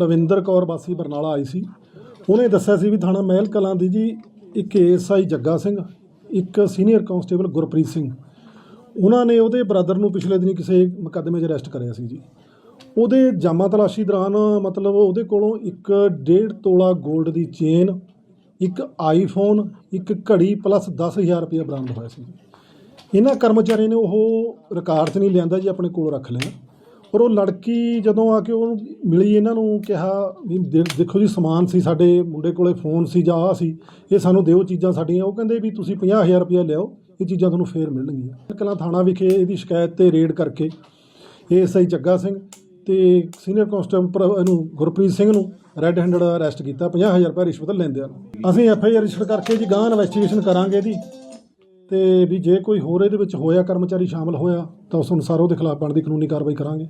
ਰਵਿੰਦਰ ਕੌਰ ਵਾਸੀ ਬਰਨਾਲਾ ਆਈ ਸੀ। ਉਹਨੇ ਦੱਸਿਆ ਸੀ ਵੀ ਥਾਣਾ ਮਹਿਲ ਕਲਾਂ ਦੀ ਜੀ ਇੱਕ ਏਐਸਆਈ ਜੱਗਾ ਸਿੰਘ, ਇੱਕ ਸੀਨੀਅਰ ਕਾਂਸਟੇਬਲ ਗੁਰਪ੍ਰੀਤ ਸਿੰਘ। ਉਹਨਾਂ ਨੇ ਉਹਦੇ ਬ੍ਰਦਰ ਨੂੰ ਪਿਛਲੇ ਦਿਨੀ ਕਿਸੇ ਮੁਕੱਦਮੇ 'ਚ ਅਰੈਸਟ ਕਰਿਆ ਸੀ ਜੀ। ਉਹਦੇ ਜਾਮਾ ਤਲਾਸ਼ੀ ਦੌਰਾਨ ਮਤਲਬ ਉਹਦੇ ਕੋਲੋਂ ਇੱਕ ਡੇਢ ਤੋਲਾ 골ਡ ਦੀ ਚੇਨ, ਇੱਕ ਆਈਫੋਨ, ਇੱਕ ਘੜੀ ਪਲੱਸ 10000 ਰੁਪਏ ਬਰਾਮਦ ਹੋਇਆ ਸੀ ਇਹਨਾਂ ਕਰਮਚਾਰੀ ਨੇ ਉਹ ਰਿਕਾਰਡ 'ਚ ਨਹੀਂ ਲਿਆਂਦਾ ਜੀ, ਆਪਣੇ ਕੋਲ ਰੱਖ ਲਿਆ। ਪਰ ਉਹ ਲੜਕੀ ਜਦੋਂ ਆ ਕੇ ਉਹਨੂੰ ਮਿਲੀ ਇਹਨਾਂ ਨੂੰ ਕਿਹਾ ਵੀ ਦੇ- ਦੇਖੋ ਜੀ ਸਮਾਨ ਸੀ, ਸਾਡੇ ਮੁੰਡੇ ਕੋਲੇ ਫੋਨ ਸੀ ਜਾਂ ਆਹ ਸੀ, ਇਹ ਸਾਨੂੰ ਦਿਓ ਚੀਜ਼ਾਂ ਸਾਡੀਆਂ। ਉਹ ਕਹਿੰਦੇ ਵੀ ਤੁਸੀਂ 50000 ਰੁਪਏ ਲਿਆਓ, ਇਹ ਚੀਜ਼ਾਂ ਤੁਹਾਨੂੰ ਫੇਰ ਮਿਲਣਗੀਆਂ। ਕਲਾਂ ਥਾਣਾ ਵਿਖੇ ਇਹਦੀ ਸ਼ਿਕਾਇਤ ਤੇ ਰੇਡ ਕਰਕੇ ਏਐਸਆਈ ਜੱਗਾ ਸਿੰਘ ਤੇ ਸੀਨੀਅਰ ਕਾਂਸਟੇਬਲ ਇਹਨੂੰ ਗੁਰਪ੍ਰੀਤ ਸਿੰਘ ਨੂੰ ਰੈੱਡ ਹੈਂਡਡ ਅਰੈਸਟ ਕੀਤਾ 50000 ਰੁਪਏ ਰਿਸ਼ਵਤ ਲੈਂਦਿਆਂ ਨੂੰ। ਅਸੀਂ ਐਫ ਆਈ ਆਰ ਰਜਿਸਟਰ ਕਰਕੇ ਜੀ ਗਾਂ ਇਨਵੈਸਟੀਗੇਸ਼ਨ ਕਰਾਂਗੇ ਇਹਦੀ ਤੇ ਵੀ ਜੇ ਕੋਈ ਹੋਰ ਇਹਦੇ ਵਿੱਚ ਹੋਇਆ, ਕਰਮਚਾਰੀ ਸ਼ਾਮਲ ਹੋਇਆ, ਤਾਂ ਉਸ ਅਨੁਸਾਰ ਉਹਦੇ ਖਿਲਾਫ ਬਣਦੀ ਕਾਨੂੰਨੀ ਕਾਰਵਾਈ ਕਰਾਂਗੇ।